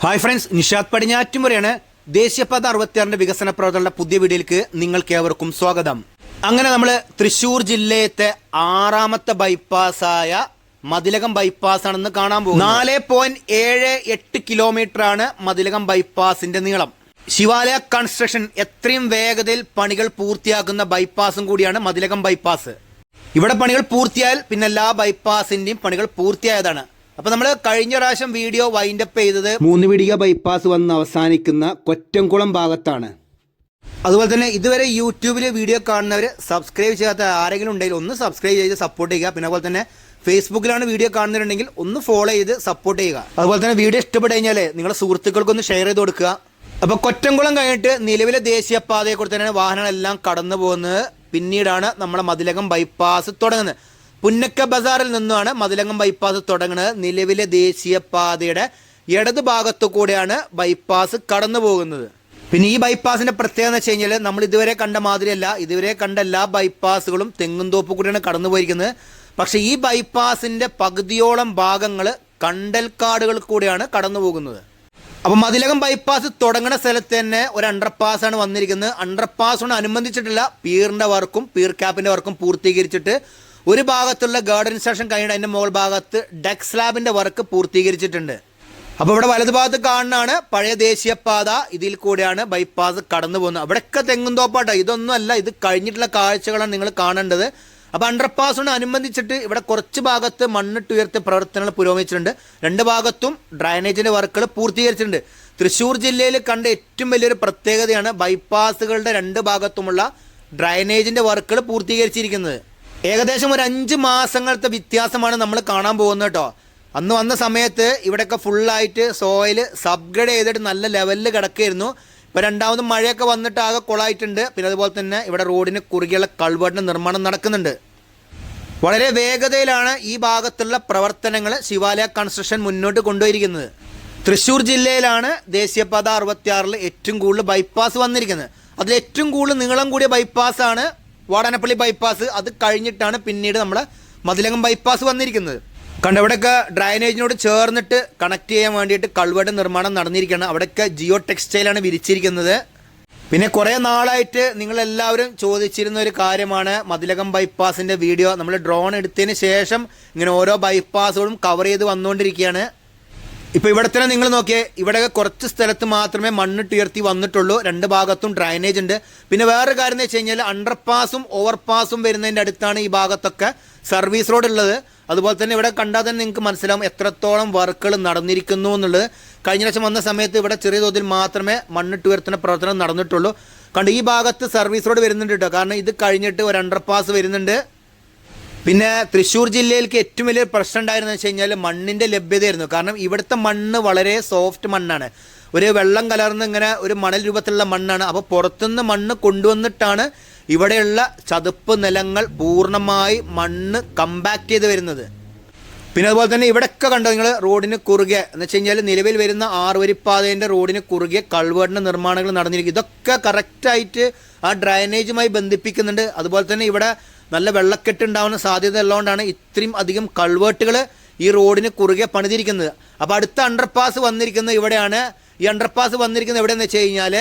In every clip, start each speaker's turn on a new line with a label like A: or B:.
A: Hi friends Nishad പടിഞ്ഞാറ്റുമുറയാണ് ദേശീയപാത അറുപത്തിയാറിന്റെ വികസന പ്രവർത്തനങ്ങളുടെ പുതിയ വീഡിയോയിലേക്ക് നിങ്ങൾക്ക് ഏവർക്കും സ്വാഗതം. അങ്ങനെ നമ്മൾ തൃശൂർ ജില്ലയത്തെ ആറാമത്തെ ബൈപ്പാസായ മതിലകം ബൈപ്പാസ് ആണെന്ന് കാണാൻ പോകും നാല് പോയിന്റ് ഏഴ് എട്ട് കിലോമീറ്റർ ആണ് മതിലകം ബൈപ്പാസിന്റെ നീളം. ശിവാലയ കൺസ്ട്രക്ഷൻ എത്രയും വേഗതയിൽ പണികൾ പൂർത്തിയാക്കുന്ന ബൈപ്പാസും കൂടിയാണ് മതിലകം ബൈപ്പാസ് ഇവിടെ പണികൾ പൂർത്തിയായാൽ പിന്നെ എല്ലാ ബൈപ്പാസിന്റെയും പണികൾ പൂർത്തിയായതാണ്. അപ്പൊ നമ്മൾ കഴിഞ്ഞ പ്രാവശ്യം വീഡിയോ വൈൻഡപ്പ് ചെയ്തത് മൂന്ന് വീടിക ബൈപ്പാസ് വന്ന് അവസാനിക്കുന്ന കൊറ്റംകുളം ഭാഗത്താണ്. അതുപോലെ തന്നെ ഇതുവരെ യൂട്യൂബിൽ വീഡിയോ കാണുന്നവർ സബ്സ്ക്രൈബ് ചെയ്യാത്ത ആരെങ്കിലും ഉണ്ടെങ്കിൽ ഒന്ന് സബ്സ്ക്രൈബ് ചെയ്ത് സപ്പോർട്ട് ചെയ്യുക. പിന്നെ അതുപോലെ തന്നെ ഫേസ്ബുക്കിലാണ് വീഡിയോ കാണുന്നുണ്ടെങ്കിൽ ഒന്ന് ഫോളോ ചെയ്ത് സപ്പോർട്ട് ചെയ്യുക. അതുപോലെ തന്നെ വീഡിയോ ഇഷ്ടപ്പെട്ട് കഴിഞ്ഞാൽ നിങ്ങളുടെ സുഹൃത്തുക്കൾക്കൊന്ന് ഷെയർ ചെയ്ത് കൊടുക്കുക. അപ്പോൾ കൊറ്റംകുളം കഴിഞ്ഞിട്ട് നിലവിലെ ദേശീയപാതയെ കുറിച്ച് തന്നെയാണ് വാഹനങ്ങളെല്ലാം കടന്നു പോകുന്നത് പിന്നീടാണ് നമ്മുടെ മതിലകം ബൈപ്പാസ് തുടങ്ങുന്നത്. പുന്നക്ക ബസാറിൽ നിന്നാണ് മതിലങ്ങം ബൈപ്പാസ് തുടങ്ങുന്നത്. നിലവിലെ ദേശീയപാതയുടെ ഇടത് ഭാഗത്തു കൂടെയാണ് ബൈപ്പാസ് കടന്നു പോകുന്നത്. പിന്നെ ഈ ബൈപ്പാസിന്റെ പ്രത്യേകത എന്ന് വെച്ച് കഴിഞ്ഞാൽ നമ്മൾ ഇതുവരെ കണ്ട മാതിരിയല്ല. ഇതുവരെ കണ്ട എല്ലാ ബൈപ്പാസുകളും തെങ്ങുംതോപ്പ് കൂടിയാണ് കടന്നു പോയിരിക്കുന്നത്. പക്ഷേ ഈ ബൈപ്പാസിന്റെ പകുതിയോളം ഭാഗങ്ങൾ കണ്ടൽക്കാടുകൾ കൂടെയാണ് കടന്നു പോകുന്നത്. അപ്പോൾ മതിലകം ബൈപ്പാസ് തുടങ്ങുന്ന സ്ഥലത്ത് തന്നെ ഒരു അണ്ടർപാസ് ആണ് വന്നിരിക്കുന്നത്. അണ്ടർപാസിനോട് അനുബന്ധിച്ചിട്ടുള്ള പീറിന്റെ വർക്കും പീർ ക്യാപ്പിന്റെ വർക്കും പൂർത്തീകരിച്ചിട്ട് ഒരു ഭാഗത്തുള്ള ഗാർഡൻ സ്റ്റേഷൻ കഴിഞ്ഞ അതിന്റെ മുകൾ ഭാഗത്ത് ഡെക് സ്ലാബിന്റെ വർക്ക് പൂർത്തീകരിച്ചിട്ടുണ്ട്. അപ്പോൾ ഇവിടെ വലതു ഭാഗത്ത് കാണുന്നതാണ് പഴയ ദേശീയപാത. ഇതിൽ കൂടെയാണ് ബൈപ്പാസ് കടന്നു പോകുന്നത്. അവിടെയൊക്കെ തെങ്ങും തോപ്പാട്ടോ. ഇതൊന്നും അല്ല ഇത് കഴിഞ്ഞിട്ടുള്ള കാഴ്ചകളാണ് നിങ്ങൾ കാണേണ്ടത്. അപ്പോൾ അണ്ടർപാസിനോട് അനുബന്ധിച്ചിട്ട് ഇവിടെ കുറച്ച് ഭാഗത്ത് മണ്ണിട്ട് ഉയർത്തിയ പ്രവർത്തനങ്ങൾ പുരോഗമിച്ചിട്ടുണ്ട്. രണ്ട് ഭാഗത്തും ഡ്രൈനേജിന്റെ വർക്കുകൾ പൂർത്തീകരിച്ചിട്ടുണ്ട്. തൃശ്ശൂർ ജില്ലയിൽ കണ്ട ഏറ്റവും വലിയൊരു പ്രത്യേകതയാണ് ബൈപ്പാസുകളുടെ രണ്ട് ഭാഗത്തുമുള്ള ഡ്രൈനേജിന്റെ വർക്കുകൾ പൂർത്തീകരിച്ചിരിക്കുന്നത്. ഏകദേശം ഒരു അഞ്ച് മാസങ്ങളത്തെ വ്യത്യാസമാണ് നമ്മൾ കാണാൻ പോകുന്നത് കേട്ടോ. അന്ന് വന്ന സമയത്ത് ഇവിടെയൊക്കെ ഫുള്ളായിട്ട് സോയിൽ സബ്ഗ്രേഡ് ചെയ്തിട്ട് നല്ല ലെവലിൽ കിടക്കുകയായിരുന്നു. ഇപ്പോൾ രണ്ടാമത് മഴയൊക്കെ വന്നിട്ട് ആകെ കുളമായിട്ടുണ്ട്. പിന്നെ അതുപോലെ തന്നെ ഇവിടെ റോഡിന് കുറുകെയുള്ള കൾവേട്ടിന്റെ നിർമ്മാണം നടക്കുന്നുണ്ട്. വളരെ വേഗതയിലാണ് ഈ ഭാഗത്തുള്ള പ്രവർത്തനങ്ങൾ ശിവാലയ കൺസ്ട്രക്ഷൻ മുന്നോട്ട് കൊണ്ടുപോയിരിക്കുന്നത്. തൃശ്ശൂർ ജില്ലയിലാണ് ദേശീയപാത അറുപത്തിയാറിൽ ഏറ്റവും കൂടുതൽ ബൈപ്പാസ് വന്നിരിക്കുന്നത്. അതിൽ ഏറ്റവും കൂടുതൽ നീളം കൂടിയ ബൈപ്പാസാണ് വാടാനപ്പള്ളി ബൈപ്പാസ് അത് കഴിഞ്ഞിട്ടാണ് പിന്നീട് നമ്മൾ മതിലകം ബൈപ്പാസ് വന്നിരിക്കുന്നത്. കണ്ട ഇവിടെയൊക്കെ ഡ്രൈനേജിനോട് ചേർന്നിട്ട് കണക്ട് ചെയ്യാൻ വേണ്ടിയിട്ട് കൾവയുടെ നിർമ്മാണം നടന്നിരിക്കുകയാണ്. അവിടെയൊക്കെ ജിയോ ടെക്സ്റ്റൈലാണ് വിരിച്ചിരിക്കുന്നത്. പിന്നെ കുറേ നാളായിട്ട് നിങ്ങൾ എല്ലാവരും ചോദിച്ചിരുന്ന ഒരു കാര്യമാണ് മതിലകം ബൈപ്പാസിന്റെ വീഡിയോ നമ്മൾ ഡ്രോൺ എടുത്തതിന് ശേഷം ഇങ്ങനെ ഓരോ ബൈപ്പാസുകളും കവർ ചെയ്ത് വന്നുകൊണ്ടിരിക്കുകയാണ്. ഇപ്പൊ ഇവിടെ തന്നെ നിങ്ങൾ നോക്കിയേ ഇവിടെ കുറച്ച് സ്ഥലത്ത് മാത്രമേ മണ്ണിട്ട് ഉയർത്തി വന്നിട്ടുള്ളൂ. രണ്ട് ഭാഗത്തും ഡ്രൈനേജ് ഉണ്ട്. പിന്നെ വേറൊരു കാര്യം എന്ന് വെച്ച് കഴിഞ്ഞാൽ അണ്ടർപാസും ഓവർപാസും വരുന്നതിന്റെ അടുത്താണ് ഈ ഭാഗത്തൊക്കെ സർവീസ് റോഡ് ഉള്ളത്. അതുപോലെ തന്നെ ഇവിടെ കണ്ടാൽ തന്നെ നിങ്ങൾക്ക് മനസ്സിലാവും എത്രത്തോളം വർക്കുകൾ നടന്നിരിക്കുന്നു എന്നുള്ളത്. കഴിഞ്ഞ പ്രാവശ്യം വന്ന സമയത്ത് ഇവിടെ ചെറിയ തോതിൽ മാത്രമേ മണ്ണിട്ട് ഉയർത്തുന്ന പ്രവർത്തനം നടന്നിട്ടുള്ളൂ. കണ്ട് ഈ ഭാഗത്ത് സർവീസ് റോഡ് വരുന്നുണ്ട് കേട്ടോ. കാരണം ഇത് കഴിഞ്ഞിട്ട് ഒരു അണ്ടർപാസ് വരുന്നുണ്ട്. പിന്നെ തൃശ്ശൂർ ജില്ലയിലേക്ക് ഏറ്റവും വലിയ പ്രശ്നം ഉണ്ടായിരുന്നു വെച്ച് കഴിഞ്ഞാൽ മണ്ണിന്റെ ലഭ്യതയായിരുന്നു. കാരണം ഇവിടുത്തെ മണ്ണ് വളരെ സോഫ്റ്റ് മണ്ണാണ്. ഒരു വെള്ളം കലർന്ന് ഇങ്ങനെ ഒരു മണൽ രൂപത്തിലുള്ള മണ്ണാണ്. അപ്പോൾ പുറത്തുനിന്ന് മണ്ണ് കൊണ്ടുവന്നിട്ടാണ് ഇവിടെയുള്ള ചതുപ്പ് നിലങ്ങൾ പൂർണമായി മണ്ണ് കമ്പാക്ട് ചെയ്ത് വരുന്നത്. പിന്നെ അതുപോലെ തന്നെ ഇവിടെയൊക്കെ കണ്ടോ നിങ്ങൾ റോഡിന് കുറുകെ? എന്ന് വെച്ച് കഴിഞ്ഞാൽ നിലവിൽ വരുന്ന ആറുവരിപ്പാതേന്റെ റോഡിന് കുറുകെ കൾവേടിന്റെ നിർമ്മാണങ്ങൾ നടന്നിരിക്കും ഇതൊക്കെ കറക്റ്റായിട്ട് ആ ഡ്രൈനേജുമായി ബന്ധിപ്പിക്കുന്നുണ്ട്. അതുപോലെ തന്നെ ഇവിടെ നല്ല വെള്ളക്കെട്ട് ഉണ്ടാവുന്ന സാധ്യത ഉള്ളതുകൊണ്ടാണ് ഇത്രയും അധികം കൾവേർട്ടുകൾ ഈ റോഡിന് കുറുകെ പണിതിരിക്കുന്നത്. അപ്പോൾ അടുത്ത അണ്ടർപാസ് വന്നിരിക്കുന്നത് ഇവിടെയാണ്. ഈ അണ്ടർപാസ് വന്നിരിക്കുന്നത് എവിടെയെന്ന് വെച്ച് കഴിഞ്ഞാൽ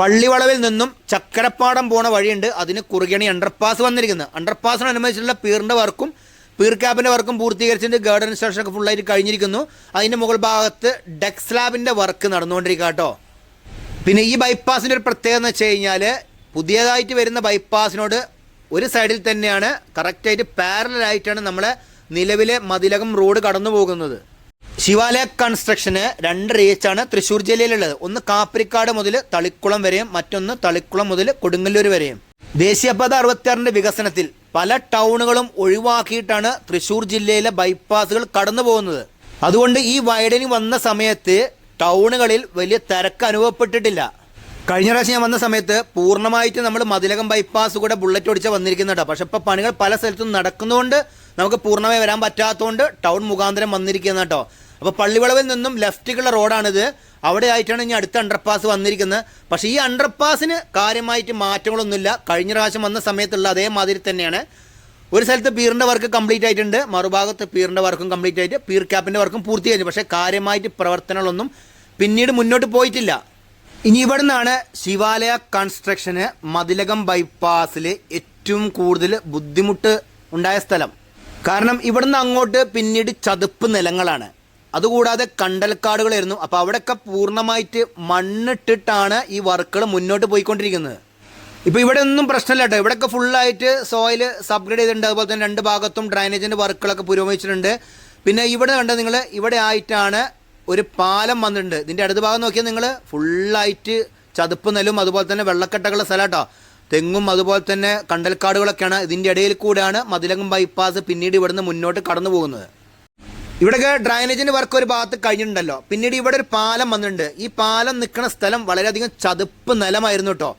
A: പള്ളിവളവിൽ നിന്നും ചക്കരപ്പാടം പോണ വഴിയുണ്ട്. അതിന് കുറുകെയാണ് ഈ അണ്ടർപാസ് വന്നിരിക്കുന്നത്. അണ്ടർപാസിനനുബന്ധിച്ചുള്ള പീറിന്റെ വർക്കും പീർ ക്യാബിന്റെ വർക്കും പൂർത്തീകരിച്ചിട്ട് ഗാർഡൻ സ്റ്റേഷനൊക്കെ ഫുള്ളായിട്ട് കഴിഞ്ഞിരിക്കുന്നു. അതിന്റെ മുകൾ ഭാഗത്ത് ഡെക്സ് ലാബിന്റെ വർക്ക് നടന്നുകൊണ്ടിരിക്കുക കേട്ടോ. പിന്നെ ഈ ബൈപ്പാസിന്റെ ഒരു പ്രത്യേകത എന്ന് വെച്ച് കഴിഞ്ഞാൽ പുതിയതായിട്ട് വരുന്ന ബൈപ്പാസിനോട് ഒരു സൈഡിൽ തന്നെയാണ് കറക്റ്റായിട്ട് പാരലായിട്ടാണ് നമ്മളെ നിലവിലെ മതിലകം റോഡ് കടന്നു പോകുന്നത്. ശിവാലയ കൺസ്ട്രക്ഷന് രണ്ട് റീച്ചാണ് തൃശ്ശൂർ ജില്ലയിലുള്ളത്. ഒന്ന് കാപ്പരിക്കാട് മുതൽ തളിക്കുളം വരെയും മറ്റൊന്ന് തളിക്കുളം മുതൽ കൊടുങ്ങല്ലൂർ വരെയും. ദേശീയപാത അറുപത്തിയാറിന്റെ വികസനത്തിൽ പല ടൗണുകളും ഒഴിവാക്കിയിട്ടാണ് തൃശ്ശൂർ ജില്ലയിലെ ബൈപ്പാസുകൾ കടന്നു പോകുന്നത്. അതുകൊണ്ട് ഈ വൈഡനിങ് വന്ന സമയത്ത് ടൗണുകളിൽ വലിയ തിരക്ക് അനുഭവപ്പെട്ടിട്ടില്ല. കഴിഞ്ഞ പ്രാവശ്യം ഞാൻ വന്ന സമയത്ത് പൂർണമായിട്ട് നമ്മൾ മതിലകം ബൈപ്പാസ് കൂടെ ബുള്ളറ്റ് ഓടിച്ചാൽ വന്നിരിക്കുന്നുണ്ട് പക്ഷെ ഇപ്പോൾ പണികൾ പല സ്ഥലത്തും നടക്കുന്നതുകൊണ്ട് നമുക്ക് പൂർണമായി വരാൻ പറ്റാത്തതുകൊണ്ട് ടൗൺ മുഖാന്തരം വന്നിരിക്കുന്ന കേട്ടോ അപ്പോൾ പള്ളിവളവിൽ നിന്നും ലെഫ്റ്റിലുള്ള റോഡാണിത് അവിടെ ആയിട്ടാണ് ഇനി അടുത്ത അണ്ടർപാസ് വന്നിരിക്കുന്നത് പക്ഷേ ഈ അണ്ടർപാസിന് കാര്യമായിട്ട് മാറ്റങ്ങളൊന്നുമില്ല. കഴിഞ്ഞ പ്രാവശ്യം വന്ന സമയത്തുള്ള അതേമാതിരി തന്നെയാണ്. ഒരു സ്ഥലത്ത് പീറിന്റെ വർക്ക് കംപ്ലീറ്റ് ആയിട്ടുണ്ട്. മറുഭാഗത്ത് പീറിന്റെ വർക്കും കംപ്ലീറ്റ് ആയിട്ട്. പീർ ക്യാപ്പിന്റെ വർക്കും പൂർത്തിയായി. പക്ഷേ കാര്യമായിട്ട് പ്രവർത്തനങ്ങളൊന്നും പിന്നീട് മുന്നോട്ട് പോയിട്ടില്ല. ഇനി ഇവിടെ നിന്നാണ് ശിവാലയ കൺസ്ട്രക്ഷന് മതിലകം ബൈപ്പാസിൽ ഏറ്റവും കൂടുതൽ ബുദ്ധിമുട്ട് ഉണ്ടായ സ്ഥലം. കാരണം ഇവിടുന്ന് അങ്ങോട്ട് പിന്നീട് ചതുപ്പ് നിലങ്ങളാണ്. അതുകൂടാതെ കണ്ടൽക്കാടുകളായിരുന്നു. അപ്പോൾ അവിടെയൊക്കെ പൂർണമായിട്ട് മണ്ണിട്ടിട്ടാണ് ഈ വർക്കുകൾ മുന്നോട്ട് പോയിക്കൊണ്ടിരിക്കുന്നത്. ഇപ്പോൾ ഇവിടെ ഒന്നും പ്രശ്നമില്ല കേട്ടോ. ഇവിടെയൊക്കെ ഫുള്ളായിട്ട് സോയിൽ സബ്ഗ്രേഡ് ചെയ്തിട്ടുണ്ട്. അതുപോലെ തന്നെ രണ്ട് ഭാഗത്തും ഡ്രൈനേജിന്റെ വർക്കുകളൊക്കെ പുരോഗമിച്ചിട്ടുണ്ട്. പിന്നെ ഇവിടെ കണ്ടത് നിങ്ങൾ? ഇവിടെ ആയിട്ടാണ് ഒരു പാലം വന്നിട്ടുണ്ട്. ഇതിന്റെ അടുത്ത ഭാഗം നോക്കിയാൽ നിങ്ങൾ ഫുള്ളായിട്ട് ചതുപ്പ് നെല്ലും അതുപോലെ തന്നെ വെള്ളക്കെട്ടകളുടെ സ്ഥലമാട്ടോ. തെങ്ങും അതുപോലെ തന്നെ കണ്ടൽക്കാടുകളൊക്കെയാണ് ഇതിന്റെ ഇടയിൽ കൂടെയാണ് മതിലകം ബൈപ്പാസ് പിന്നീട് ഇവിടുന്ന് മുന്നോട്ട് കടന്നു പോകുന്നത്. ഇവിടെയൊക്കെ ഡ്രൈനേജിന്റെ വർക്ക് ഒരു ഭാഗത്ത് കഴിഞ്ഞിട്ടുണ്ടല്ലോ. പിന്നീട് ഇവിടെ ഒരു പാലം വന്നിട്ടുണ്ട്. ഈ പാലം നിൽക്കുന്ന സ്ഥലം വളരെയധികം ചതുപ്പ് നിലമായിരുന്നു കേട്ടോ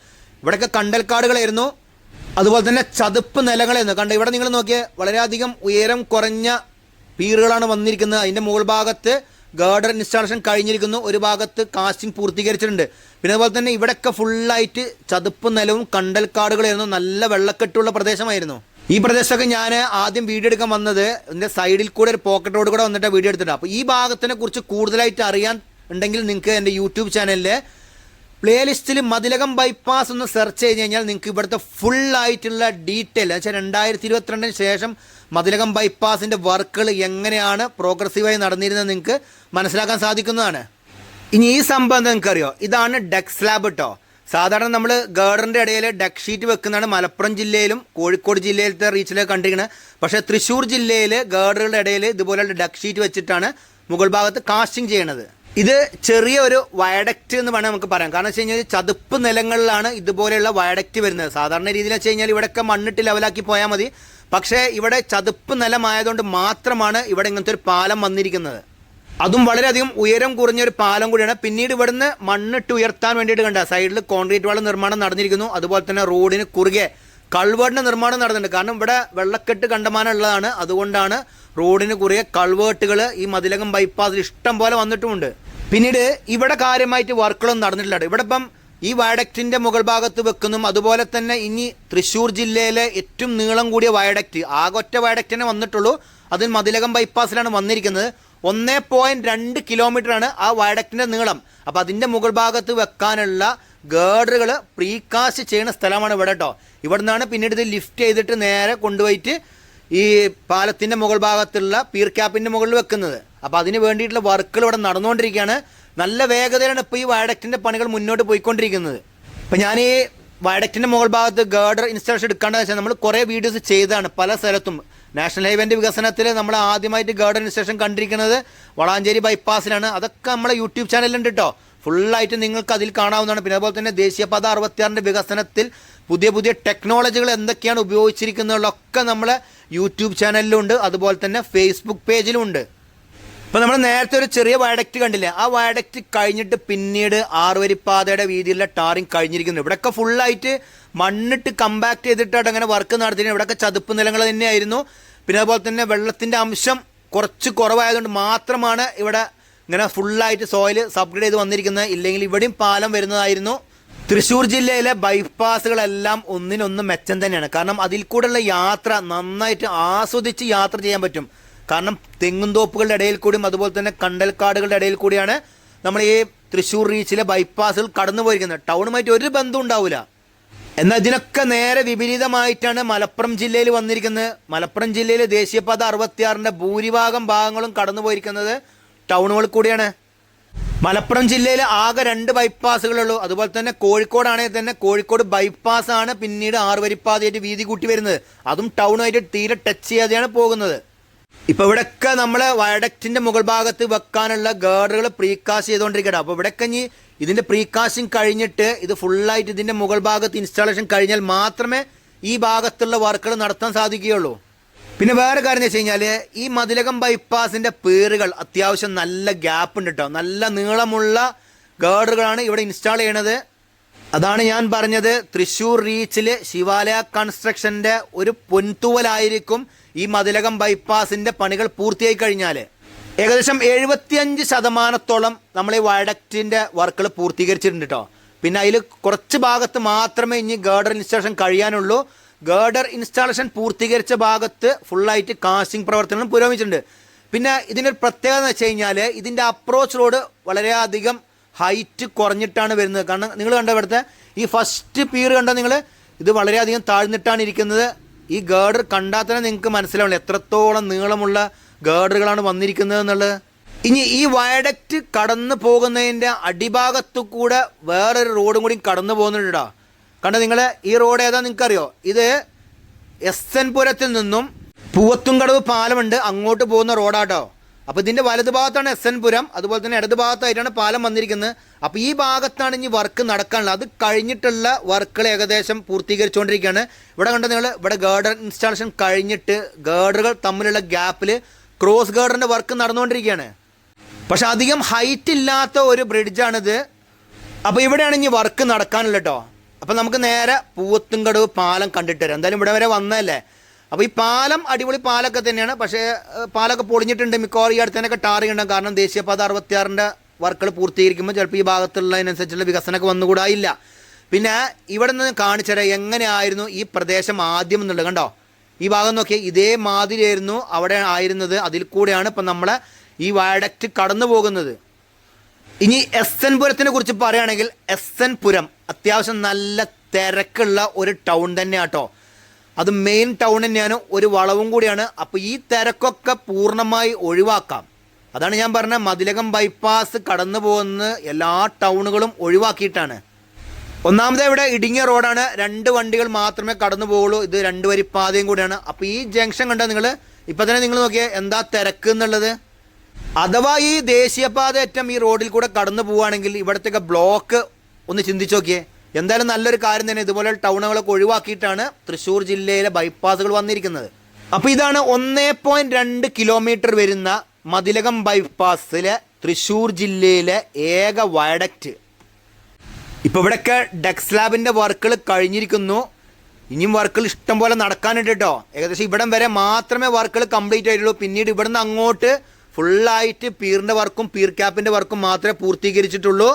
A: ഇവിടെയൊക്കെ കണ്ടൽക്കാടുകളായിരുന്നു. അതുപോലെ തന്നെ ചതുപ്പ് നിലങ്ങളായിരുന്നു. കണ്ട ഇവിടെ നിങ്ങൾ നോക്കിയാൽ വളരെയധികം ഉയരം കുറഞ്ഞ പീറുകളാണ് വന്നിരിക്കുന്നത്. അതിന്റെ മുകൾ ഭാഗത്ത് ഗാർഡർ ഇൻസ്റ്റാളേഷൻ കഴിഞ്ഞിരിക്കുന്നു. ഒരു ഭാഗത്ത് കാസ്റ്റിംഗ് പൂർത്തീകരിച്ചിട്ടുണ്ട്. പിന്നെ അതുപോലെ തന്നെ ഇവിടെയൊക്കെ ഫുള്ളായിട്ട് ചതുപ്പ് നിലവും കണ്ടൽക്കാടുകളായിരുന്നു നല്ല വെള്ളക്കെട്ടുള്ള പ്രദേശമായിരുന്നു. ഈ പ്രദേശമൊക്കെ ഞാൻ ആദ്യം വീഡിയോ എടുക്കാൻ വന്നത് എന്റെ സൈഡിൽ കൂടെ ഒരു പോക്കറ്റ് റോഡ് കൂടെ വന്നിട്ട് വീഡിയോ എടുത്തിട്ടുണ്ട്. അപ്പോൾ ഈ ഭാഗത്തിനെ കുറിച്ച് കൂടുതലായിട്ട് അറിയാൻ ഉണ്ടെങ്കിൽ നിങ്ങൾക്ക് എന്റെ യൂട്യൂബ് ചാനലിൽ പ്ലേലിസ്റ്റിൽ മതിലകം ബൈപ്പാസ് ഒന്ന് സെർച്ച് ചെയ്ത് കഴിഞ്ഞാൽ നിങ്ങൾക്ക് ഇവിടുത്തെ ഫുൾ ആയിട്ടുള്ള ഡീറ്റെയിൽ വെച്ചാൽ രണ്ടായിരത്തി ഇരുപത്തിരണ്ടിന് ശേഷം മതിലകം ബൈപ്പാസിന്റെ വർക്കുകൾ എങ്ങനെയാണ് പ്രോഗ്രസീവായി നടന്നിരുന്നത് നിങ്ങൾക്ക് മനസ്സിലാക്കാൻ സാധിക്കുന്നതാണ്. ഇനി ഈ സംഭവം നിങ്ങൾക്ക് നിങ്ങൾക്കറിയോ? ഇതാണ് ഡെക്സ് സ്ലാബ് കേട്ടോ സാധാരണ നമ്മൾ ഗാർഡറിന്റെ ഇടയിൽ ഡെക് ഷീറ്റ് വെക്കുന്നതാണ് മലപ്പുറം ജില്ലയിലും കോഴിക്കോട് ജില്ലയിലത്തെ റീച്ചിലൊക്കെ കണ്ടിരിക്കുന്നത് പക്ഷേ തൃശ്ശൂർ ജില്ലയിൽ ഗാർഡറുകളുടെ ഇടയിൽ ഇതുപോലെയുള്ള ഡെക് ഷീറ്റ് വെച്ചിട്ടാണ് മുകൾ ഭാഗത്ത് കാസ്റ്റിംഗ് ചെയ്യണത്. ഇത് ചെറിയ ഒരു വയഡക്റ്റ് എന്ന് വേണമെങ്കിൽ നമുക്ക് പറയാം കാരണം വെച്ച് കഴിഞ്ഞാൽ ചതുപ്പ് നിലങ്ങളിലാണ് ഇതുപോലെയുള്ള വയഡക്റ്റ് വരുന്നത്. സാധാരണ രീതിയിൽ വെച്ച് കഴിഞ്ഞാൽ ഇവിടെയൊക്കെ മണ്ണിട്ട് ലെവലാക്കി പോയാൽ മതി. പക്ഷേ ഇവിടെ ചതുപ്പ് നിലമായതുകൊണ്ട് മാത്രമാണ് ഇവിടെ ഇങ്ങനത്തെ ഒരു പാലം വന്നിരിക്കുന്നത്. അതും വളരെയധികം ഉയരം കുറഞ്ഞൊരു പാലം കൂടിയാണ്. പിന്നീട് ഇവിടുന്ന് മണ്ണിട്ട് ഉയർത്താൻ വേണ്ടിയിട്ട് കണ്ട സൈഡിൽ കോൺക്രീറ്റ് വാള നിർമ്മാണം നടന്നിരിക്കുന്നു. അതുപോലെ തന്നെ റോഡിന് കുറുകെ കൾവേർട്ടിന്റെ നിർമ്മാണം നടന്നിട്ടുണ്ട്. കാരണം ഇവിടെ വെള്ളക്കെട്ട് കണ്ടമാനമുള്ളതാണ്. അതുകൊണ്ടാണ് റോഡിന് കുറുകെ കൾവേർട്ടുകൾ ഈ മതിലകം ബൈപ്പാസിൽ ഇഷ്ടം പോലെ വന്നിട്ടുമുണ്ട്. പിന്നീട് ഇവിടെ കാര്യമായിട്ട് വർക്കുകളൊന്നും നടന്നിട്ടില്ല ഇവിടെ ഇപ്പം ഈ വയഡക്റ്റിന്റെ മുകൾ ഭാഗത്ത് വെക്കുന്നതും അതുപോലെ തന്നെ ഇനി തൃശ്ശൂർ ജില്ലയിലെ ഏറ്റവും നീളം കൂടിയ വയഡക്റ്റ് ആകൊറ്റ വയഡക്റ്റിനെ വന്നിട്ടുള്ളൂ. അതിൽ മതിലകം ബൈപ്പാസിലാണ് വന്നിരിക്കുന്നത്. ഒന്നേ പോയിന്റ് രണ്ട് കിലോമീറ്റർ ആണ് ആ വയഡക്റ്റിന്റെ നീളം. അപ്പോൾ അതിന്റെ മുകൾ ഭാഗത്ത് വെക്കാനുള്ള ഗേഡറുകൾ പ്രീകാസ്റ്റ് ചെയ്യുന്ന സ്ഥലമാണ് ഇവിടെ കേട്ടോ ഇവിടെ നിന്നാണ് പിന്നീട് ഇത് ലിഫ്റ്റ് ചെയ്തിട്ട് നേരെ കൊണ്ടുപോയിട്ട് ഈ പാലത്തിന്റെ മുകൾ ഭാഗത്തുള്ള പീർ ക്യാപ്പിന്റെ മുകളിൽ വെക്കുന്നത്. അപ്പോൾ അതിന് വേണ്ടിയിട്ടുള്ള വർക്കുകൾ ഇവിടെ നടന്നുകൊണ്ടിരിക്കുകയാണ്. നല്ല വേഗതയിലാണ് ഇപ്പോൾ ഈ വയഡക്റ്റിന്റെ പണികൾ മുന്നോട്ട് പോയിക്കൊണ്ടിരിക്കുന്നത്. അപ്പം ഞാൻ ഈ വയഡക്റ്റിന്റെ മുകൾ ഭാഗത്ത് ഗേഡർ ഇൻസ്റ്റാളേഷൻ എടുക്കേണ്ടത് വെച്ചാൽ നമ്മൾ കുറേ വീഡിയോസ് ചെയ്താണ് പല സ്ഥലത്തും. നാഷണൽ ഹൈവേന്റെ വികസനത്തിൽ നമ്മൾ ആദ്യമായിട്ട് ഗേഡർ ഇൻസ്റ്റാളേഷൻ കണ്ടിരിക്കുന്നത് വളാഞ്ചേരി ബൈപ്പാസിലാണ്. അതൊക്കെ നമ്മളെ യൂട്യൂബ് ചാനലുണ്ട് കേട്ടോ ഫുള്ളായിട്ട് നിങ്ങൾക്ക് അതിൽ കാണാവുന്നതാണ്. പിന്നെ അതുപോലെ തന്നെ ദേശീയപാത അറുപത്തിയാറിന്റെ വികസനത്തിൽ പുതിയ പുതിയ ടെക്നോളജികൾ എന്തൊക്കെയാണ് ഉപയോഗിച്ചിരിക്കുന്നതൊക്കെ നമ്മളെ യൂട്യൂബ് ചാനലിലുണ്ട്. അതുപോലെ തന്നെ ഫേസ്ബുക്ക് പേജിലും ഉണ്ട് ഇപ്പൊ നമ്മൾ നേരത്തെ ഒരു ചെറിയ വയഡക്റ്റ് കണ്ടില്ലേ? ആ വയഡക്റ്റ് കഴിഞ്ഞിട്ട് പിന്നീട് ആറുവരിപ്പാതയുടെ വീതിയിലുള്ള ടാറിങ് കഴിഞ്ഞിരിക്കുന്നു. ഇവിടെയൊക്കെ ഫുള്ളായിട്ട് മണ്ണിട്ട് കമ്പാക്ട് ചെയ്തിട്ടാണ് അങ്ങനെ വർക്ക് നടത്തിയത് ഇവിടെയൊക്കെ ചതുപ്പ് നിലങ്ങൾ തന്നെയായിരുന്നു. പിന്നെ അതുപോലെ തന്നെ വെള്ളത്തിന്റെ അംശം കുറച്ച് കുറവായതുകൊണ്ട് മാത്രമാണ് ഇവിടെ ഇങ്ങനെ ഫുള്ളായിട്ട് സോയിൽ സബ്ഗ്രേഡ് ചെയ്ത് വന്നിരിക്കുന്നത്. ഇല്ലെങ്കിൽ ഇവിടെയും പാലം വരുന്നതായിരുന്നു. തൃശ്ശൂർ ജില്ലയിലെ ബൈപ്പാസുകളെല്ലാം ഒന്നിനൊന്ന് മെച്ചം തന്നെയാണ്. കാരണം അതിൽ കൂടെയുള്ള യാത്ര നന്നായിട്ട് ആസ്വദിച്ച് യാത്ര ചെയ്യാൻ പറ്റും. കാരണം തെങ്ങുംതോപ്പുകളുടെ ഇടയിൽ കൂടിയും അതുപോലെ തന്നെ കണ്ടൽക്കാടുകളുടെ ഇടയിൽ കൂടിയാണ് നമ്മൾ ഈ തൃശ്ശൂർ റീച്ചിലെ ബൈപ്പാസുകൾ കടന്നു പോയിരിക്കുന്നത്. ടൗണുമായിട്ട് ഒരു ബന്ധം ഉണ്ടാവില്ല എന്നാൽ ഇതിനൊക്കെ നേരെ വിപരീതമായിട്ടാണ് മലപ്പുറം ജില്ലയിൽ വന്നിരിക്കുന്നത്. മലപ്പുറം ജില്ലയിൽ ദേശീയപാത അറുപത്തിയാറിന്റെ ഭൂരിഭാഗം ഭാഗങ്ങളും കടന്നു പോയിരിക്കുന്നത് ടൗണുകളിൽ കൂടിയാണ്. മലപ്പുറം ജില്ലയിൽ ആകെ രണ്ട് ബൈപ്പാസുകളുള്ളൂ അതുപോലെ തന്നെ കോഴിക്കോടാണെങ്കിൽ തന്നെ കോഴിക്കോട് ബൈപ്പാസ് ആണ് പിന്നീട് ആറുവരിപ്പാതയായിട്ട് വീതി കൂട്ടി വരുന്നത്. അതും ടൗണുമായിട്ട് തീരെ ടച്ച് ചെയ്യാതെയാണ് പോകുന്നത്. ഇപ്പൊ ഇവിടെയൊക്കെ നമ്മൾ വയഡക്റ്റിന്റെ മുകൾ ഭാഗത്ത് വെക്കാനുള്ള ഗേർഡുകൾ പ്രീകാസ്റ്റ് ചെയ്തുകൊണ്ടിരിക്കട്ടെ അപ്പൊ ഇവിടെയൊക്കെ ഇനി ഇതിന്റെ പ്രീകാസ്റ്റിംഗ് കഴിഞ്ഞിട്ട് ഇത് ഫുള്ളായിട്ട് ഇതിന്റെ മുകൾ ഭാഗത്ത് ഇൻസ്റ്റാളേഷൻ കഴിഞ്ഞാൽ മാത്രമേ ഈ ഭാഗത്തുള്ള വർക്കുകൾ നടത്താൻ സാധിക്കുകയുള്ളൂ. പിന്നെ വേറെ കാര്യം എന്ന് വെച്ച് കഴിഞ്ഞാൽ ഈ മതിലകം ബൈപ്പാസിന്റെ പേറുകൾ അത്യാവശ്യം നല്ല ഗ്യാപ്പ് ഉണ്ട് കേട്ടോ നല്ല നീളമുള്ള ഗാർഡറുകളാണ് ഇവിടെ ഇൻസ്റ്റാൾ ചെയ്യണത്. അതാണ് ഞാൻ പറഞ്ഞത്. തൃശൂർ റീച്ചിൽ ശിവാലയ കൺസ്ട്രക്ഷന്റെ ഒരു പൊൻതൂവലായിരിക്കും ഈ മതിലകം ബൈപ്പാസിന്റെ പണികൾ പൂർത്തിയായി കഴിഞ്ഞാൽ ഏകദേശം എഴുപത്തിയഞ്ച് ശതമാനത്തോളം നമ്മൾ ഈ വയഡക്റ്റിന്റെ വർക്കുകൾ പൂർത്തീകരിച്ചിട്ടുണ്ട് കേട്ടോ പിന്നെ അതിൽ കുറച്ച് ഭാഗത്ത് മാത്രമേ ഇനി ഗേർഡർ ഇൻസ്റ്റാളേഷൻ കഴിയാനുള്ളൂ. ഗേർഡർ ഇൻസ്റ്റാളേഷൻ പൂർത്തീകരിച്ച ഭാഗത്ത് ഫുള്ളായിട്ട് കാസ്റ്റിംഗ് പ്രവർത്തനങ്ങൾ പുരോഗമിച്ചിട്ടുണ്ട്. പിന്നെ ഇതിനൊരു പ്രത്യേകത എന്ന് വെച്ച് കഴിഞ്ഞാൽ ഇതിന്റെ അപ്രോച്ച് റോഡ് വളരെയധികം ഹൈറ്റ് കുറഞ്ഞിട്ടാണ് വരുന്നത്. കാരണം നിങ്ങൾ കണ്ട ഇവിടുത്തെ? ഈ ഫസ്റ്റ് പീർ കണ്ട നിങ്ങൾ ഇത് വളരെയധികം താഴ്ന്നിട്ടാണ് ഇരിക്കുന്നത്. ഈ ഗേഡർ കണ്ടാൽ തന്നെ നിങ്ങൾക്ക് മനസ്സിലാവില്ല എത്രത്തോളം നീളമുള്ള ഗേഡറുകളാണ് വന്നിരിക്കുന്നത് എന്നുള്ളത്. ഇനി ഈ വയഡക്റ്റ് കടന്നു പോകുന്നതിന്റെ അടിഭാഗത്തു കൂടെ വേറൊരു റോഡും കൂടി കടന്നു പോകുന്നുണ്ടോ കണ്ട നിങ്ങൾ ഈ റോഡ് ഏതാ നിങ്ങൾക്കറിയോ? ഇത് എസ് എൻ പുരത്തിൽ നിന്നും പൂവത്തുംകടവ് പാലമുണ്ട്. അങ്ങോട്ട് പോകുന്ന റോഡാട്ടോ അപ്പോൾ ഇതിന്റെ വലതുഭാഗത്താണ് എസ് എൻ പുരം അതുപോലെ തന്നെ ഇടതുഭാഗത്തായിട്ടാണ് പാലം വന്നിരിക്കുന്നത്. അപ്പോൾ ഈ ഭാഗത്താണ് ഇനി വർക്ക് നടക്കാനുള്ളത്. അത് കഴിഞ്ഞിട്ടുള്ള വർക്കുകൾ ഏകദേശം പൂർത്തീകരിച്ചുകൊണ്ടിരിക്കുകയാണ്. ഇവിടെ കണ്ട നിങ്ങൾ ഇവിടെ ഗേർഡർ ഇൻസ്റ്റാളേഷൻ കഴിഞ്ഞിട്ട് ഗേർഡറുകൾ തമ്മിലുള്ള ഗ്യാപ്പിൽ ക്രോസ് ഗേർഡറിന്റെ വർക്ക് നടന്നുകൊണ്ടിരിക്കുകയാണ്. പക്ഷെ അധികം ഹൈറ്റ് ഇല്ലാത്ത ഒരു ബ്രിഡ്ജാണിത്. അപ്പോൾ ഇവിടെയാണ് ഇനി വർക്ക് നടക്കാനുള്ളത് കേട്ടോ. അപ്പോൾ നമുക്ക് നേരെ പൂവത്തുംകടവ് പാലം കണ്ടിട്ട് വരാം. എന്തായാലും ഇവിടെ വരെ വന്നതല്ലേ? അപ്പോൾ ഈ പാലം അടിപൊളി പാലൊക്കെ തന്നെയാണ്. പക്ഷേ പാലൊക്കെ പൊളിഞ്ഞിട്ടുണ്ട്. മിക്കവാറും ഈ അടുത്തതിനൊക്കെ ടാറിങ് ഉണ്ടാകും. കാരണം ദേശീയപാത അറുപത്തിയാറിന്റെ വർക്കുകൾ പൂർത്തീകരിക്കുമ്പോൾ ചിലപ്പോൾ ഈ ഭാഗത്തുള്ളതിനനുസരിച്ചുള്ള വികസനമൊക്കെ വന്നുകൂടായില്ല പിന്നെ ഇവിടെ നിന്ന് കാണിച്ചുതരാം എങ്ങനെയായിരുന്നു ഈ പ്രദേശം ആദ്യം എന്നുള്ളത്. കണ്ടോ? ഈ ഭാഗം നോക്കിയാൽ ഇതേ മാതിരിയായിരുന്നു അവിടെ ആയിരുന്നത്. അതിൽ കൂടെയാണ് ഇപ്പം നമ്മൾ ഈ വയഡക്റ്റ് കടന്നു പോകുന്നത്. ഇനി എസ് എൻ പുരത്തിനെ കുറിച്ച് പറയുകയാണെങ്കിൽ എസ് എൻ പുരം അത്യാവശ്യം നല്ല തിരക്കുള്ള ഒരു ടൗൺ തന്നെയാട്ടോ. അത് മെയിൻ ടൗൺ തന്നെയാണ് ഒരു വളവും കൂടിയാണ്. അപ്പോൾ ഈ തിരക്കൊക്കെ പൂർണമായി ഒഴിവാക്കാം. അതാണ് ഞാൻ പറഞ്ഞ മതിലകം ബൈപ്പാസ് കടന്നു പോകുന്ന എല്ലാ ടൗണുകളും ഒഴിവാക്കിയിട്ടാണ്. ഒന്നാമത് ഇവിടെ ഇടുങ്ങിയ റോഡാണ് രണ്ട് വണ്ടികൾ മാത്രമേ കടന്നു പോകുള്ളൂ ഇത് രണ്ട് വരിപ്പാതയും കൂടിയാണ്. അപ്പോൾ ഈ ജംഗ്ഷൻ കണ്ടാൽ നിങ്ങൾ ഇപ്പം തന്നെ നിങ്ങൾ നോക്കിയാൽ എന്താ തിരക്ക് എന്നുള്ളത്? അഥവാ ഈ ദേശീയപാത ഏറ്റവും ഈ റോഡിൽ കൂടെ കടന്നു പോവുകയാണെങ്കിൽ ഇവിടത്തേക്ക് ബ്ലോക്ക് ഒന്ന് ചിന്തിച്ചു നോക്കിയേ. എന്തായാലും നല്ലൊരു കാര്യം തന്നെ ഇതുപോലെ ടൗണുകളൊക്കെ ഒഴിവാക്കിയിട്ടാണ് തൃശ്ശൂർ ജില്ലയിലെ ബൈപ്പാസുകൾ വന്നിരിക്കുന്നത്. അപ്പോൾ ഇതാണ് ഒന്നേ പോയിന്റ് രണ്ട് കിലോമീറ്റർ വരുന്ന മതിലകം ബൈപ്പാസിലെ തൃശ്ശൂർ ജില്ലയിലെ ഏക വയഡക്റ്റ് ഇപ്പോൾ ഇവിടെയൊക്കെ ഡെക്സ് ലാബിന്റെ വർക്കുകൾ കഴിഞ്ഞിരിക്കുന്നു. ഇനിയും വർക്കുകൾ ഇഷ്ടം പോലെ നടക്കാനുണ്ട് കേട്ടോ. ഏകദേശം ഇവിടം വരെ മാത്രമേ വർക്കുകൾ കംപ്ലീറ്റ് ആയിട്ടുള്ളൂ. പിന്നീട് ഇവിടുന്ന് അങ്ങോട്ട് ഫുള്ളായിട്ട് പീറിന്റെ വർക്കും പീർ ക്യാപ്പിന്റെ വർക്കും മാത്രമേ പൂർത്തീകരിച്ചിട്ടുള്ളൂ.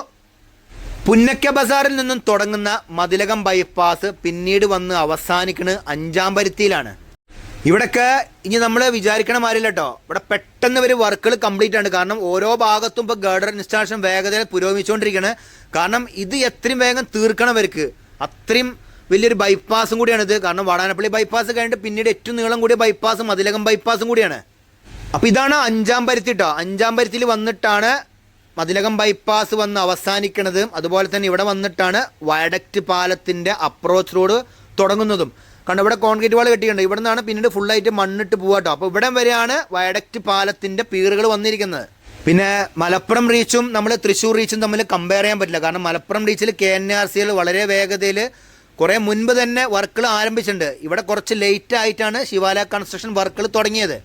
A: പുന്നക്ക ബസാറിൽ നിന്നും തുടങ്ങുന്ന മതിലകം ബൈപ്പാസ് പിന്നീട് വന്ന് അവസാനിക്കുന്നത് അഞ്ചാം പരുത്തിയിലാണ് ഇവിടൊക്കെ ഇനി നമ്മൾ വിചാരിക്കണ മാറില്ല കേട്ടോ ഇവിടെ പെട്ടെന്ന് ഒരു വർക്കുകൾ കംപ്ലീറ്റ് ആണ്. കാരണം ഓരോ ഭാഗത്തും ഇപ്പോൾ ഗർഡർ ഇൻസ്റ്റാളേഷൻ വേഗതയിൽ പുരോഗമിച്ചുകൊണ്ടിരിക്കുകയാണ് കാരണം ഇത് എത്രയും വേഗം തീർക്കണം അവർക്ക് അത്രയും വലിയൊരു ബൈപ്പാസും കൂടിയാണ് ഇത്. കാരണം വാടാനപ്പള്ളി ബൈപ്പാസ് കഴിഞ്ഞിട്ട് പിന്നീട് ഏറ്റവും നീളം കൂടിയ ബൈപ്പാസും മതിലകം ബൈപ്പാസും കൂടിയാണ്. അപ്പോൾ ഇതാണ് അഞ്ചാം പരുത്തി കേട്ടോ അഞ്ചാം പരുത്തിയിൽ വന്നിട്ടാണ് മതിലകം ബൈപ്പാസ് വന്ന് അവസാനിക്കുന്നതും അതുപോലെ തന്നെ ഇവിടെ വന്നിട്ടാണ് വയഡക്റ്റ് പാലത്തിന്റെ അപ്രോച്ച് റോഡ് തുടങ്ങുന്നതും. കാരണം ഇവിടെ കോൺക്രീറ്റ് വാൾ കെട്ടിയിട്ടുണ്ട്. ഇവിടെ നിന്നാണ് പിന്നീട് ഫുള്ളായിട്ട് മണ്ണിട്ട് പോവാട്ടോ അപ്പോൾ ഇവിടം വരെയാണ് വയഡക്റ്റ് പാലത്തിന്റെ പീറുകൾ വന്നിരിക്കുന്നത്. പിന്നെ മലപ്പുറം റീച്ചും നമ്മൾ തൃശ്ശൂർ റീച്ചും തമ്മിൽ കമ്പയർ ചെയ്യാൻ പറ്റില്ല. കാരണം മലപ്പുറം റീച്ചിൽ കെ എൻ ആർ സികൾ വളരെ വേഗതയിൽ കുറേ മുൻപ് തന്നെ വർക്കുകൾ ആരംഭിച്ചിട്ടുണ്ട്. ഇവിടെ കുറച്ച് ലേറ്റ് ആയിട്ടാണ് ശിവാലയ കൺസ്ട്രക്ഷൻ വർക്കുകൾ തുടങ്ങിയത്.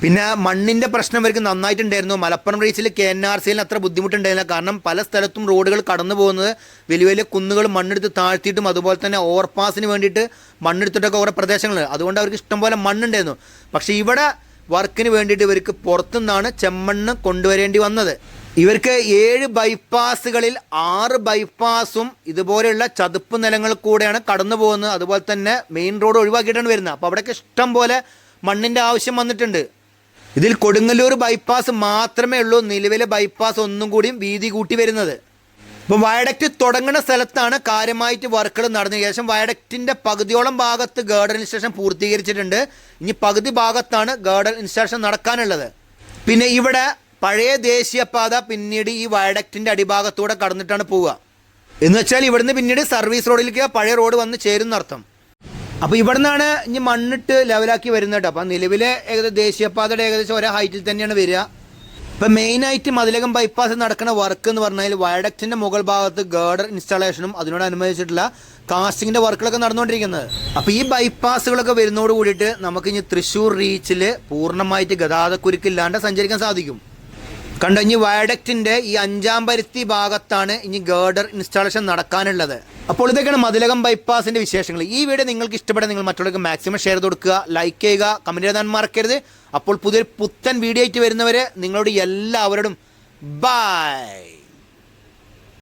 A: പിന്നെ മണ്ണിന്റെ പ്രശ്നം അവർക്ക് നന്നായിട്ടുണ്ടായിരുന്നു. മലപ്പുറം റീച്ചിൽ കെ എൻ ആർ സിയിൽ അത്ര ബുദ്ധിമുട്ടുണ്ടായില്ല കാരണം പല സ്ഥലത്തും റോഡുകൾ കടന്നു പോകുന്നത് വലിയ വലിയ കുന്നുകൾ മണ്ണെടുത്ത് താഴ്ത്തിയിട്ടും അതുപോലെ തന്നെ ഓവർപാസിന് വേണ്ടിയിട്ട് മണ്ണെടുത്തിട്ടൊക്കെ കുറേ പ്രദേശങ്ങളുണ്ട് അതുകൊണ്ട് അവർക്ക് ഇഷ്ടംപോലെ മണ്ണുണ്ടായിരുന്നു. പക്ഷേ ഇവിടെ വർക്കിന് വേണ്ടിയിട്ട് ഇവർക്ക് പുറത്തുനിന്നാണ് ചെമ്മണ്ണ് കൊണ്ടുവരേണ്ടി വന്നത്. ഇവർക്ക് ഏഴ് ബൈപ്പാസുകളിൽ ആറ് ബൈപ്പാസും ഇതുപോലെയുള്ള ചതുപ്പ് നിലങ്ങൾ കൂടെയാണ് കടന്നു പോകുന്നത്. അതുപോലെ തന്നെ മെയിൻ റോഡ് ഒഴിവാക്കിയിട്ടാണ് വരുന്നത്. അപ്പോൾ അവിടെയൊക്കെ ഇഷ്ടം പോലെ മണ്ണിന്റെ ആവശ്യം വന്നിട്ടുണ്ട്. ഇതിൽ കൊടുങ്ങല്ലൂർ ബൈപ്പാസ് മാത്രമേ ഉള്ളൂ. നിലവിലെ ബൈപ്പാസ് ഒന്നും കൂടിയും വീതി കൂട്ടി വരുന്നത്. ഇപ്പം വയഡക്റ്റ് തുടങ്ങുന്ന സ്ഥലത്താണ് കാര്യമായിട്ട് വർക്കുകൾ നടന്നതിന് ശേഷം വയഡക്റ്റിന്റെ പകുതിയോളം ഭാഗത്ത് ഗേർഡൻ ഇൻസ്റ്റേഷൻ പൂർത്തീകരിച്ചിട്ടുണ്ട്. ഇനി പകുതി ഭാഗത്താണ് ഗേർഡൻ ഇൻസ്റ്റേഷൻ നടക്കാനുള്ളത്. പിന്നെ ഇവിടെ പഴയ ദേശീയപാത പിന്നീട് ഈ വയഡക്റ്റിന്റെ അടിഭാഗത്തൂടെ കടന്നിട്ടാണ് പോവുക. എന്ന് വെച്ചാൽ ഇവിടുന്ന് പിന്നീട് സർവീസ് റോഡിലേക്ക് പഴയ റോഡ് വന്ന് ചേരുന്നർത്ഥം. അപ്പോൾ ഇവിടെ നിന്നാണ് ഇനി മണ്ണിട്ട് ലെവലാക്കി വരുന്നത് കേട്ടോ. അപ്പം നിലവിലെ ഏകദേശം ദേശീയപാതയുടെ ഏകദേശം ഒരേ ഹൈറ്റിൽ തന്നെയാണ് വരിക. മെയിൻ മെയിനായിട്ട് മതിലകം ബൈപ്പാസ് നടക്കുന്ന വർക്ക് എന്ന് പറഞ്ഞാൽ വയഡക്റ്റിന്റെ മുകൾ ഭാഗത്ത് ഗേർഡർ ഇൻസ്റ്റാളേഷനും അതിനോടനുബന്ധിച്ചിട്ടുള്ള കാസ്റ്റിങ്ങിന്റെ വർക്കുകളൊക്കെ നടന്നുകൊണ്ടിരിക്കുന്നത്. അപ്പോൾ ഈ ബൈപ്പാസുകളൊക്കെ വരുന്നതോട് കൂടിയിട്ട് നമുക്ക് ഇനി തൃശ്ശൂർ റീച്ചിൽ പൂർണമായിട്ട് ഗതാഗതക്കുരുക്കില്ലാണ്ട് സഞ്ചരിക്കാൻ സാധിക്കും. കണ്ടോ ഇനി വയഡക്റ്റിന്റെ ഈ അഞ്ചാം പരുത്തി ഭാഗത്താണ് ഇനി ഗേർഡർ ഇൻസ്റ്റാളേഷൻ നടക്കാനുള്ളത്. അപ്പോൾ ഇതൊക്കെയാണ് മതിലകം ബൈപ്പാസിന്റെ വിശേഷങ്ങൾ. ഈ വീഡിയോ നിങ്ങൾക്ക് ഇഷ്ടപ്പെടാൻ നിങ്ങൾ മറ്റുള്ളവർക്ക് മാക്സിമം ഷെയർ കൊടുക്കുക ലൈക്ക് ചെയ്യുക കമന്റ് എഴുതാൻ മറക്കരുത്. അപ്പോൾ പുതിയൊരു പുത്തൻ വീഡിയോ ആയിട്ട് വരുന്നവരെ നിങ്ങളോട് എല്ലാവരോടും ബൈ